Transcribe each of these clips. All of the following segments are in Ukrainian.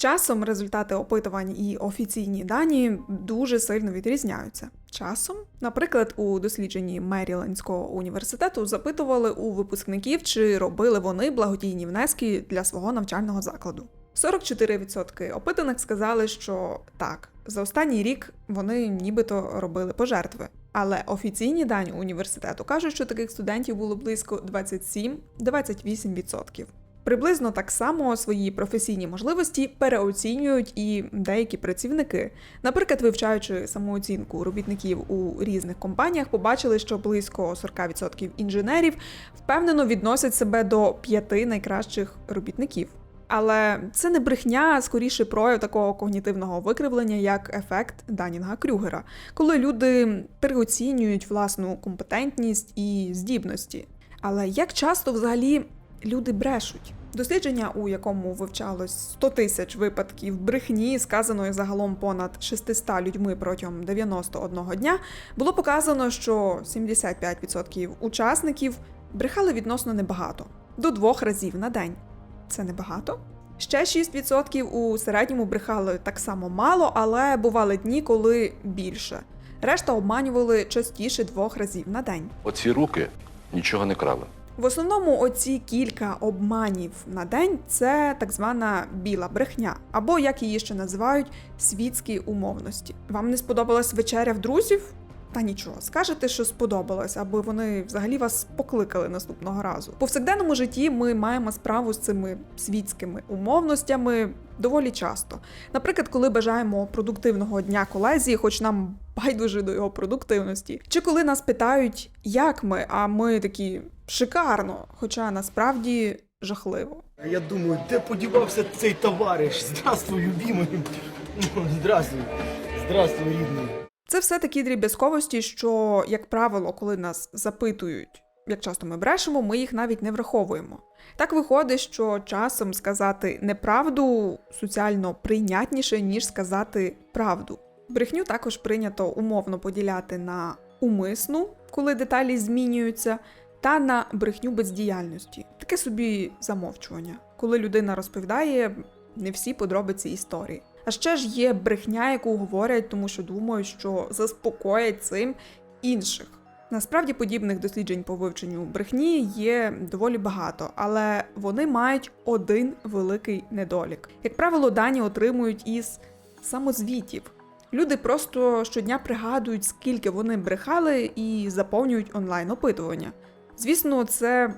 Часом результати опитувань і офіційні дані дуже сильно відрізняються. Часом, наприклад, у дослідженні Мерілендського університету запитували у випускників, чи робили вони благодійні внески для свого навчального закладу. 44% опитаних сказали, що так, за останній рік вони нібито робили пожертви. Але офіційні дані університету кажуть, що таких студентів було близько 27-28%. Приблизно так само свої професійні можливості переоцінюють і деякі працівники. Наприклад, вивчаючи самооцінку робітників у різних компаніях, побачили, що близько 40% інженерів впевнено відносять себе до п'яти найкращих робітників. Але це не брехня, а скоріше прояв такого когнітивного викривлення, як ефект Данінга Крюгера, коли люди переоцінюють власну компетентність і здібності. Але як часто взагалі люди брешуть? Дослідження, у якому вивчалось 100 тисяч випадків брехні, сказаної загалом понад 600 людьми протягом 91 дня, було показано, що 75% учасників брехали відносно небагато до двох разів на день. Це небагато. Ще 6% у середньому брехали так само мало, але бували дні, коли більше. Решта обманювали частіше двох разів на день. Оці руки нічого не крали. В основному оці кілька обманів на день це так звана біла брехня, або як її ще називають світські умовності. Вам не сподобалась вечеря в друзів? Та нічого, скажете, що сподобалось, аби вони взагалі вас покликали наступного разу. У повсякденному житті ми маємо справу з цими світськими умовностями доволі часто. Наприклад, коли бажаємо продуктивного дня колезі, хоч нам байдуже до його продуктивності, чи коли нас питають, як ми, а ми такі шикарно, хоча насправді жахливо. Я думаю, де подівався цей товариш? Здравствуй, любимий. Здравствуй. Здравствуй, рідний. Це все такі дріб'язковості, що, як правило, коли нас запитують, як часто ми брешемо, ми їх навіть не враховуємо. Так виходить, що часом сказати неправду соціально прийнятніше, ніж сказати правду. Брехню також прийнято умовно поділяти на умисну, коли деталі змінюються, та на брехню бездіяльності. Таке собі замовчування, коли людина розповідає не всі подробиці історії. А ще ж є брехня, яку говорять, тому що думають, що заспокоять цим інших. Насправді подібних досліджень по вивченню брехні є доволі багато, але вони мають один великий недолік. Як правило, дані отримують із самозвітів. Люди просто щодня пригадують, скільки вони брехали, і заповнюють онлайн опитування. Звісно, це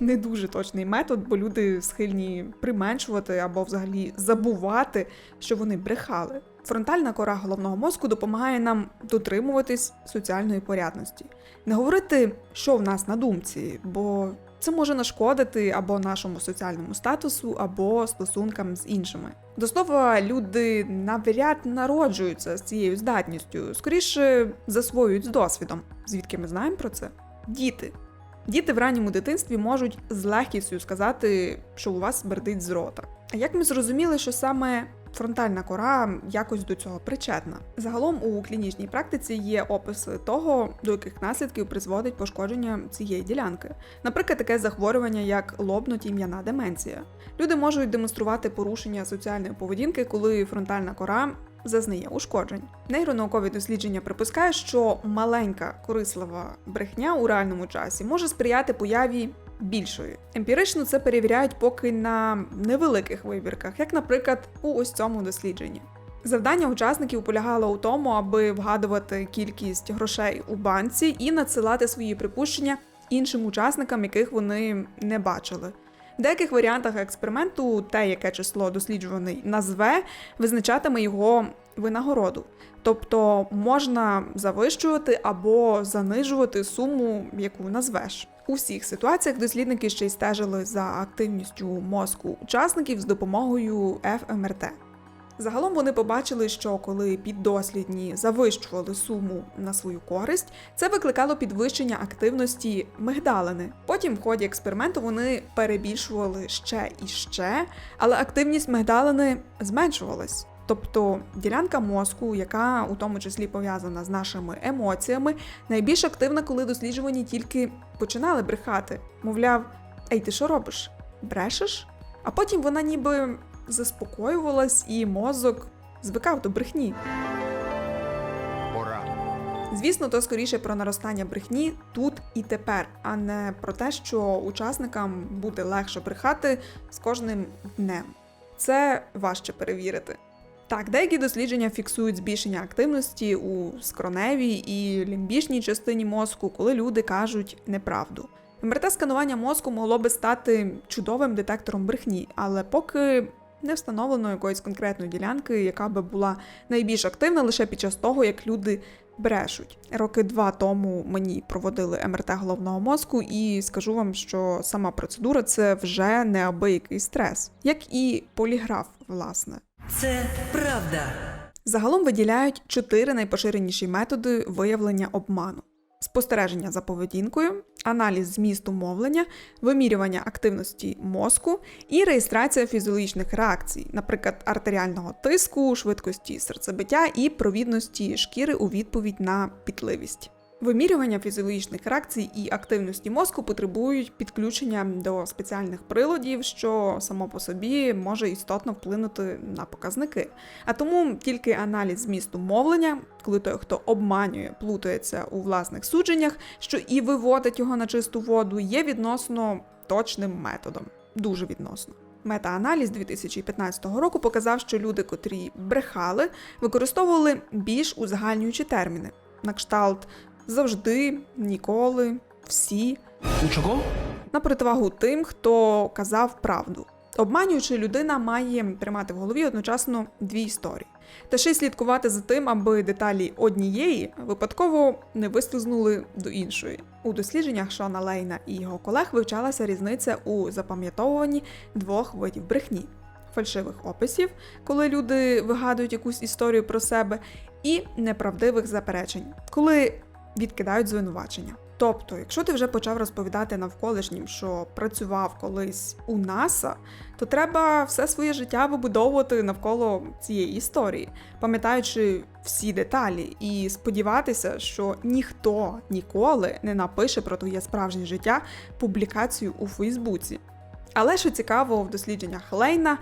не дуже точний метод, бо люди схильні применшувати або взагалі забувати, що вони брехали. Фронтальна кора головного мозку допомагає нам дотримуватись соціальної порядності, не говорити, що в нас на думці, бо це може нашкодити або нашому соціальному статусу, або стосункам з іншими. До слова, люди навряд народжуються з цією здатністю, скоріше засвоюють з досвідом. Звідки ми знаємо про це? Діти. Діти в ранньому дитинстві можуть з легкістю сказати, що у вас бердить з рота. А як ми зрозуміли, що саме фронтальна кора якось до цього причетна? Загалом у клінічній практиці є описи того, до яких наслідків призводить пошкодження цієї ділянки. Наприклад, таке захворювання, як лобно-тім'яна деменція. Люди можуть демонструвати порушення соціальної поведінки, коли фронтальна кора зазнає ушкоджень. Нейронаукові дослідження припускають, що маленька корислива брехня у реальному часі може сприяти появі більшої. Емпірично це перевіряють поки на невеликих вибірках, як, наприклад, у ось цьому дослідженні. Завдання учасників полягало у тому, аби вгадувати кількість грошей у банці і надсилати свої припущення іншим учасникам, яких вони не бачили. В деяких варіантах експерименту те, яке число досліджуваний назве, визначатиме його винагороду. Тобто можна завищувати або занижувати суму, яку назвеш. У всіх ситуаціях дослідники ще й стежили за активністю мозку учасників з допомогою ФМРТ. Загалом вони побачили, що коли піддослідні завищували суму на свою користь, це викликало підвищення активності мигдалини. Потім в ході експерименту вони перебільшували ще і ще, але активність мигдалини зменшувалась. Тобто ділянка мозку, яка у тому числі пов'язана з нашими емоціями, найбільш активна, коли досліджувані тільки починали брехати. Мовляв, ей, ти що робиш? Брешеш? А потім вона ніби заспокоювалась і мозок звикав до брехні. Звісно, то скоріше про наростання брехні тут і тепер, а не про те, що учасникам буде легше брехати з кожним днем. Це важче перевірити. Так, деякі дослідження фіксують збільшення активності у скроневій і лімбічній частині мозку, коли люди кажуть неправду. МРТ-сканування мозку могло би стати чудовим детектором брехні, але поки не встановлено якоїсь конкретної ділянки, яка би була найбільш активна лише під час того, як люди брешуть. Роки два тому мені проводили МРТ головного мозку, і скажу вам, що сама процедура це вже неабиякий стрес, як і поліграф, власне. Це правда. Загалом виділяють чотири найпоширеніші методи виявлення обману: спостереження за поведінкою, аналіз змісту мовлення, вимірювання активності мозку і реєстрація фізіологічних реакцій, наприклад, артеріального тиску, швидкості серцебиття і провідності шкіри у відповідь на пітливість. Вимірювання фізіологічних реакцій і активності мозку потребують підключення до спеціальних приладів, що само по собі може істотно вплинути на показники. А тому тільки аналіз змісту мовлення, коли той, хто обманює, плутається у власних судженнях, що і виводить його на чисту воду, є відносно точним методом. Дуже відносно. Мета-аналіз 2015 року показав, що люди, котрі брехали, використовували більш узагальнюючі терміни на кшталт завжди, ніколи, всі, чого? на противагу тим, хто казав правду. Обманюючи, людина має тримати в голові одночасно дві історії, та ще й слідкувати за тим, аби деталі однієї випадково не вислизнули до іншої. У дослідженнях Шона Лейна і його колег вивчалася різниця у запам'ятовуванні двох видів брехні: фальшивих описів, коли люди вигадують якусь історію про себе, і неправдивих заперечень, коли відкидають звинувачення. Тобто, якщо ти вже почав розповідати навколишнім, що працював колись у НАСА, то треба все своє життя вибудовувати навколо цієї історії, пам'ятаючи всі деталі, і сподіватися, що ніхто ніколи не напише про твоє справжнє життя публікацію у Фейсбуці. Але що цікаво, в дослідженнях Лейна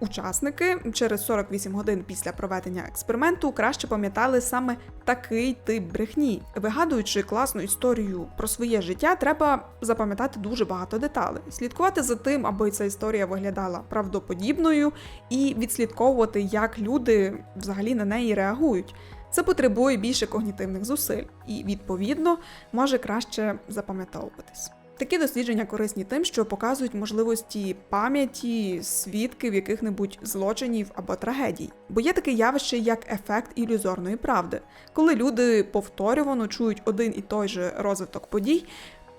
учасники через 48 годин після проведення експерименту краще пам'ятали саме такий тип брехні. Вигадуючи класну історію про своє життя, треба запам'ятати дуже багато деталей, слідкувати за тим, аби ця історія виглядала правдоподібною, і відслідковувати, як люди взагалі на неї реагують. Це потребує більше когнітивних зусиль і, відповідно, може краще запам'ятовуватись. Такі дослідження корисні тим, що показують можливості пам'яті свідків яких-небудь злочинів або трагедій. Бо є таке явище, як ефект ілюзорної правди, коли люди повторювано чують один і той же розвиток подій.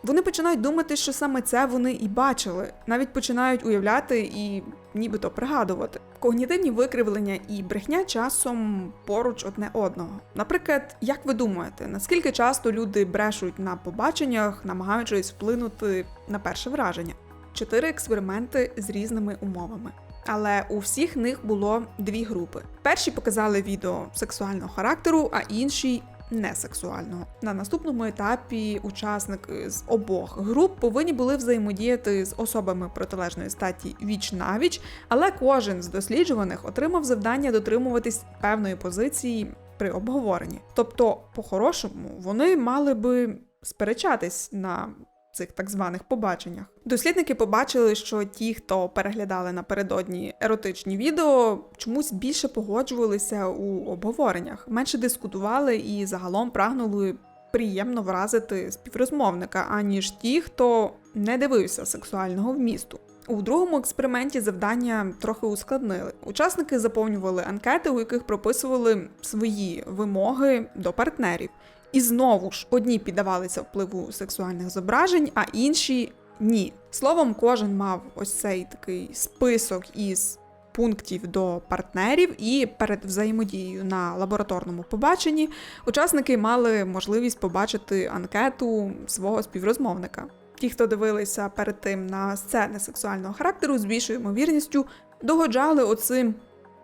Вони починають думати, що саме це вони і бачили, навіть починають уявляти і нібито пригадувати. Когнітивні викривлення і брехня часом поруч одне одного. Наприклад, як ви думаєте, наскільки часто люди брешуть на побаченнях, намагаючись вплинути на перше враження? Чотири експерименти з різними умовами. Але у всіх них було дві групи. Перші показали відео сексуального характеру, а інші несексуального. На наступному етапі учасники з обох груп повинні були взаємодіяти з особами протилежної статі віч навіч, але кожен з досліджуваних отримав завдання дотримуватись певної позиції при обговоренні. Тобто, по-хорошому, вони мали би сперечатись на цих так званих побаченнях. Дослідники побачили, що ті, хто переглядали напередодні еротичні відео, чомусь більше погоджувалися у обговореннях, менше дискутували і загалом прагнули приємно вразити співрозмовника, аніж ті, хто не дивився сексуального вмісту. У другому експерименті завдання трохи ускладнили. Учасники заповнювали анкети, у яких прописували свої вимоги до партнерів. І знову ж одні піддавалися впливу сексуальних зображень, а інші ні. Словом, кожен мав ось цей такий список із пунктів до партнерів, і перед взаємодією на лабораторному побаченні учасники мали можливість побачити анкету свого співрозмовника. Ті, хто дивилися перед тим на сцени сексуального характеру, з більшою ймовірністю догоджали оцим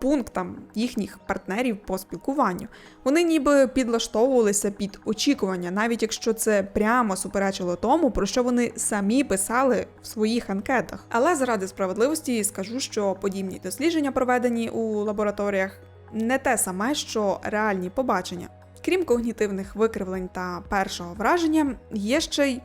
пунктам їхніх партнерів по спілкуванню. Вони ніби підлаштовувалися під очікування, навіть якщо це прямо суперечило тому, про що вони самі писали в своїх анкетах. Але заради справедливості скажу, що подібні дослідження, проведені у лабораторіях, не те саме, що реальні побачення. Крім когнітивних викривлень та першого враження, є ще й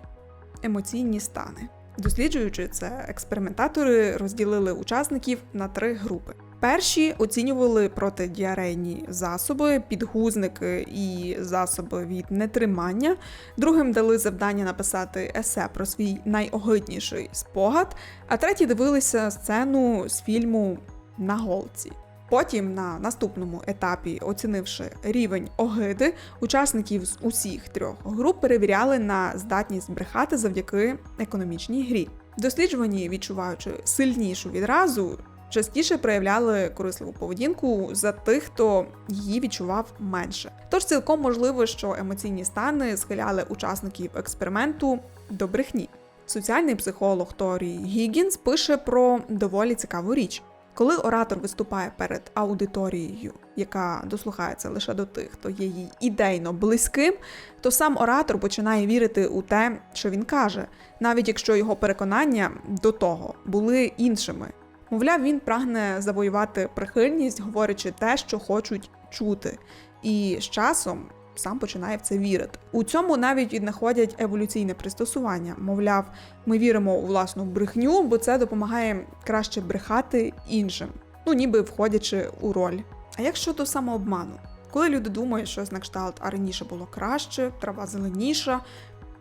емоційні стани. Досліджуючи це, експериментатори розділили учасників на три групи. Перші оцінювали протидіарейні засоби, підгузники і засоби від нетримання. Другим дали завдання написати есе про свій найогидніший спогад, а треті дивилися сцену з фільму на голці. Потім на наступному етапі, оцінивши рівень огиди, учасників з усіх трьох груп перевіряли на здатність брехати завдяки економічній грі. Досліджувані, відчуваючи сильнішу відразу, частіше проявляли корисливу поведінку за тих, хто її відчував менше. Тож цілком можливо, що емоційні стани схиляли учасників експерименту до брехні. Соціальний психолог Торі Гіггінс пише про доволі цікаву річ. Коли оратор виступає перед аудиторією, яка дослухається лише до тих, хто є їй ідейно близьким, то сам оратор починає вірити у те, що він каже, навіть якщо його переконання до того були іншими. Мовляв, він прагне завоювати прихильність, говорячи те, що хочуть чути, і з часом сам починає в це вірити. У цьому навіть віднаходять еволюційне пристосування. Мовляв, ми віримо у власну брехню, бо це допомагає краще брехати іншим, ну ніби входячи у роль. А як щодо самообману? Коли люди думають, що на кшталт, а раніше було краще, трава зеленіша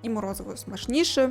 і морозиво смачніше,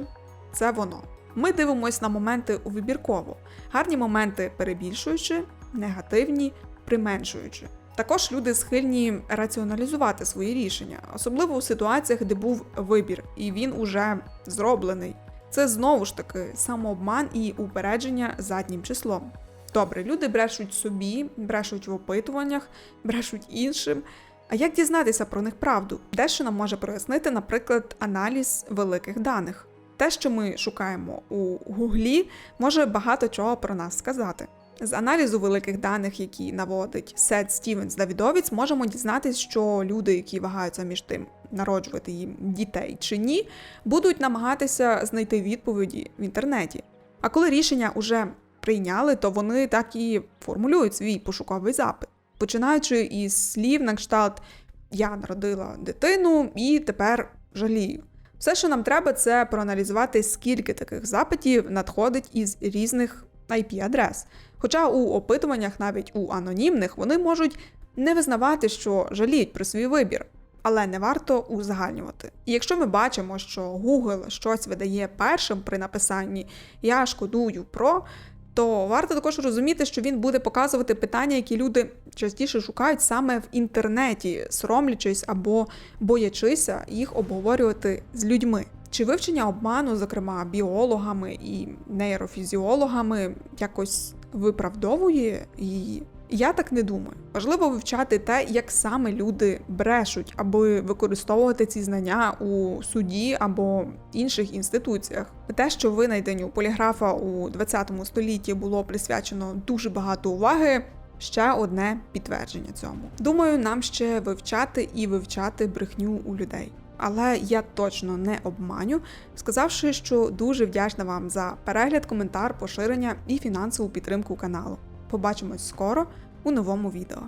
це воно. Ми дивимось на моменти у вибірково, гарні моменти перебільшуючи, негативні применшуючи. Також люди схильні раціоналізувати свої рішення, особливо у ситуаціях, де був вибір, і він уже зроблений. Це знову ж таки самообман і упередження заднім числом. Добре, люди брешуть собі, брешуть в опитуваннях, брешуть іншим. А як дізнатися про них правду? Дещо нам може прояснити, наприклад, аналіз великих даних. Те, що ми шукаємо у Гуглі, може багато чого про нас сказати. З аналізу великих даних, які наводить Сет Стівенс Давідовіц, можемо дізнатися, що люди, які вагаються між тим, народжувати їм дітей чи ні, будуть намагатися знайти відповіді в інтернеті. А коли рішення вже прийняли, то вони так і формулюють свій пошуковий запит, починаючи із слів на кшталт Я народила дитину і тепер жалію. Все, що нам треба, це проаналізувати, скільки таких запитів надходить із різних IP-адрес. Хоча у опитуваннях, навіть у анонімних, вони можуть не визнавати, що жаліють про свій вибір, але не варто узагальнювати. І якщо ми бачимо, що Google щось видає першим при написанні Я шкодую про. То варто також розуміти, що він буде показувати питання, які люди частіше шукають саме в інтернеті, соромлячись або боячися їх обговорювати з людьми. Чи вивчення обману, зокрема біологами і нейрофізіологами, якось виправдовує її? Я так не думаю. Важливо вивчати те, як саме люди брешуть, аби використовувати ці знання у суді або інших інституціях. Те, що винайденню поліграфа у 20 столітті було присвячено дуже багато уваги. Ще одне підтвердження цьому. Думаю, нам ще вивчати і вивчати брехню у людей. Але я точно не обманю, сказавши, що дуже вдячна вам за перегляд, коментар, поширення і фінансову підтримку каналу. Побачимось скоро у новому відео.